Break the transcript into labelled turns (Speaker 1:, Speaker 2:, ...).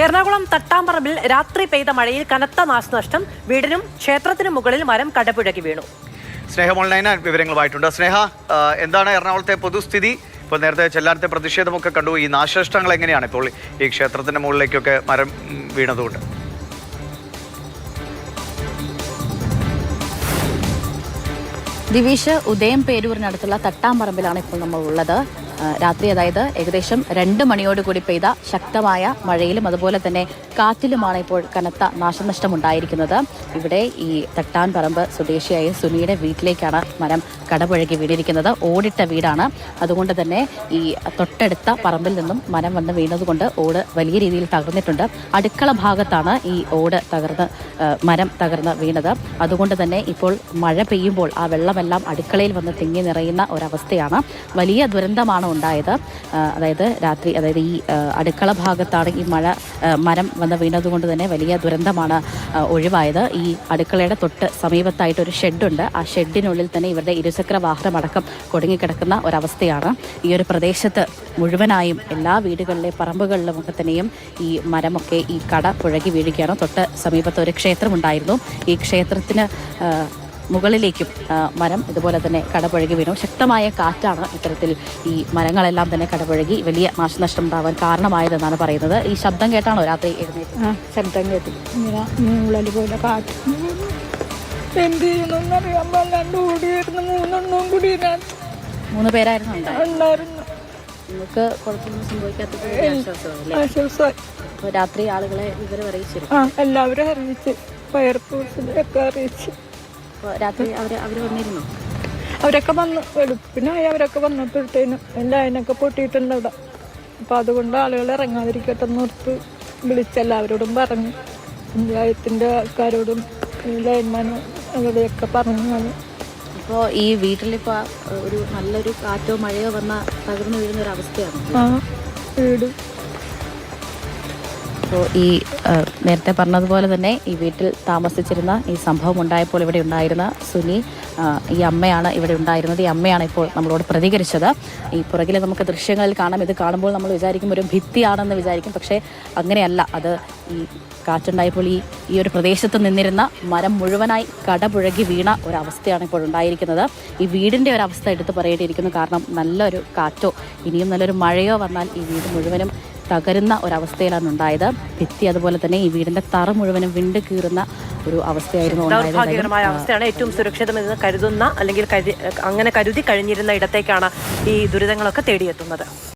Speaker 1: എറണാകുളം തട്ടാമ്പറമ്പിൽ രാത്രി പെയ്ത മഴയിൽ കനത്ത നാശനഷ്ടം. വീടിനും ക്ഷേത്രത്തിനും മുകളിൽ മരം കടപുഴകി വീണു.
Speaker 2: സ്നേഹ ഓൺലൈൻ വിവരങ്ങളുമായിട്ടുണ്ട്. സ്നേഹ എന്താണ് എറണാകുളത്തെ പൊതുസ്ഥിതി? ഇപ്പോൾ നേരത്തെ ചെല്ലാനത്തെ പ്രതിഷേധമൊക്കെ കണ്ടു. ഈ നാശനഷ്ടങ്ങൾ എങ്ങനെയാണ് ഇപ്പോൾ ഈ ക്ഷേത്രത്തിന്റെ മുകളിലേക്കൊക്കെ മരം വീണതുകൊണ്ട്?
Speaker 3: ദിവിഷ് ഉദയം പേരൂരിനടുത്തുള്ള തട്ടാമ്പറമ്പിലാണ് ഇപ്പോൾ നമ്മൾ ഉള്ളത്. രാത്രി അതായത് ഏകദേശം രണ്ട് മണിയോടുകൂടി പെയ്ത ശക്തമായ മഴയിലും അതുപോലെ തന്നെ കാറ്റിലുമാണ് ഇപ്പോൾ കനത്ത നാശനഷ്ടമുണ്ടായിരിക്കുന്നത്. ഇവിടെ ഈ തട്ടാൻ തട്ടാൻപറമ്പ് സ്വദേശിയായ സുനിയുടെ വീട്ടിലേക്കാണ് മരം കടപുഴകി വീണിരിക്കുന്നത്. ഓടിട്ട വീടാണ്. അതുകൊണ്ട് തന്നെ ഈ തൊട്ടടുത്ത പറമ്പിൽ നിന്നും മരം വന്ന് വീണതുകൊണ്ട് ഓട് വലിയ രീതിയിൽ തകർന്നിട്ടുണ്ട്. അടുക്കള ഭാഗത്താണ് ഈ ഓട് തകർന്ന് മരം തകർന്ന് വീണത്. അതുകൊണ്ട് തന്നെ ഇപ്പോൾ മഴ പെയ്യുമ്പോൾ ആ വെള്ളമെല്ലാം അടുക്കളയിൽ വന്ന് തിങ്ങി നിറയുന്ന ഒരവസ്ഥയാണ്. വലിയ ദുരന്തമാണ് ഉണ്ടായത്. അതായത് രാത്രി അതായത് ഈ അടുക്കള ഭാഗത്താണ് ഈ മഴ മരം വന്ന് വീണതുകൊണ്ട് തന്നെ വലിയ ദുരന്തമാണ് ഒഴിവായത്. ഈ അടുക്കളയുടെ തൊട്ട് സമീപത്തായിട്ട് ഒരു ഷെഡുണ്ട്. ആ ഷെഡിനുള്ളിൽ തന്നെ ഇവരുടെ ഇരുചക്ര വാഹനമടക്കം കുടുങ്ങിക്കിടക്കുന്ന ഒരവസ്ഥയാണ്. ഈ ഒരു പ്രദേശത്ത് മുഴുവനായും എല്ലാ വീടുകളിലെ പറമ്പുകളിലും ഒക്കെ തന്നെയും ഈ മരമൊക്കെ ഈ കട പുഴകി വീഴുകയാണ്. തൊട്ട് സമീപത്ത് ഒരു ക്ഷേത്രമുണ്ടായിരുന്നു. ഈ ക്ഷേത്രത്തിന് മുകളിലേക്കും മരം ഇതുപോലെ തന്നെ കടപുഴകി വീണു. ശക്തമായ കാറ്റാണ് ഇത്തരത്തിൽ ഈ മരങ്ങളെല്ലാം തന്നെ കടപുഴകി വലിയ നാശനഷ്ടം ഉണ്ടാവാൻ കാരണമായതെന്നാണ് പറയുന്നത്. ഈ ശബ്ദം കേട്ടാണോ രാത്രി എഴുന്നേറ്റ്?
Speaker 4: ശബ്ദം കേട്ടു. ഇങ്ങനെ മൂളൽ പോലെ കാറ്റ്. എന്ത് ചെയ്യണമെന്നറിയാൻ പാടില്ലാണ്ട് ഓടിയായിരുന്നു മൂന്നെണ്ണവും കൂടി
Speaker 3: മൂന്ന് പേരായിരുന്നു ഉണ്ടായത്?
Speaker 4: ഉണ്ടായിരുന്നു.
Speaker 3: നിങ്ങൾക്ക് കുഴപ്പമൊന്നും സംഭവിക്കാത്ത
Speaker 4: ആശ്വാസമായി.
Speaker 3: രാത്രി ആളുകളെ വിവരം അറിയിച്ചിരുന്നു.
Speaker 4: ആ എല്ലാവരും അറിയിച്ച്. ഫയർഫോഴ്സിലൊക്കെ അറിയിച്ച്.
Speaker 3: രാത്രി അവർ അവർ വന്നിരുന്നു?
Speaker 4: അവരൊക്കെ വന്ന്. വെളുപ്പിനായി അവരൊക്കെ വന്നപ്പോഴത്തേനും ലൈനൊക്കെ പൊട്ടിയിട്ടുണ്ട് അവിടെ. അപ്പം അതുകൊണ്ട് ആളുകൾ ഇറങ്ങാതിരിക്കട്ടെ എന്നോർത്ത് വിളിച്ചെല്ലാവരോടും പറഞ്ഞു. പഞ്ചായത്തിന്റെ ആൾക്കാരോടും ലൈൻമാനും അവരെയൊക്കെ പറഞ്ഞു വന്നു.
Speaker 3: അപ്പോൾ ഈ വീട്ടിലിപ്പോൾ ഒരു നല്ലൊരു കാറ്റോ മഴയോ വന്ന തകർന്നു വീഴുന്ന ഒരു അവസ്ഥയാണ്?
Speaker 4: ആ വീട്
Speaker 3: അപ്പോൾ ഈ നേരത്തെ പറഞ്ഞതുപോലെ തന്നെ ഈ വീട്ടിൽ താമസിച്ചിരുന്ന ഈ സംഭവം ഉണ്ടായപ്പോൾ ഇവിടെ ഉണ്ടായിരുന്ന സുനി ഈ അമ്മയാണ് ഇവിടെ ഉണ്ടായിരുന്നത്. ഈ അമ്മയാണ് ഇപ്പോൾ നമ്മളോട് പ്രതികരിച്ചത്. ഈ പുറകിൽ നമുക്ക് ദൃശ്യങ്ങളിൽ കാണാം. ഇത് കാണുമ്പോൾ നമ്മൾ വിചാരിക്കും ഒരു ഭിത്തിയാണെന്ന് വിചാരിക്കും. പക്ഷേ അങ്ങനെയല്ല. അത് ഈ കാറ്റുണ്ടായപ്പോൾ ഈ ഈ ഒരു പ്രദേശത്ത് നിന്നിരുന്ന മരം മുഴുവനായി കടപുഴകി വീണ ഒരവസ്ഥയാണ് ഇപ്പോൾ ഉണ്ടായിരിക്കുന്നത്. ഈ വീടിന്റെ ഒരവസ്ഥ എടുത്ത് പറയേണ്ടിയിരിക്കുന്നു. കാരണം നല്ലൊരു കാറ്റോ ഇനിയും നല്ലൊരു മഴയോ വന്നാൽ ഈ വീട് മുഴുവനും തകരുന്ന ഒരവസ്ഥയിലാണ് ഉണ്ടായത്. ഭിത്തി അതുപോലെ തന്നെ ഈ വീടിന്റെ തറ മുഴുവനും വിണ്ട് കീറുന്ന ഒരു അവസ്ഥയായിരുന്നു
Speaker 1: ദൗർഭാഗ്യകരമായ അവസ്ഥയാണ് ഏറ്റവും സുരക്ഷിതമെന്ന് കരുതുന്ന അല്ലെങ്കിൽ അങ്ങനെ കരുതി കഴിഞ്ഞിരുന്ന ഇടത്തേക്കാണ് ഈ ദുരിതങ്ങളൊക്കെ തേടിയെത്തുന്നത്.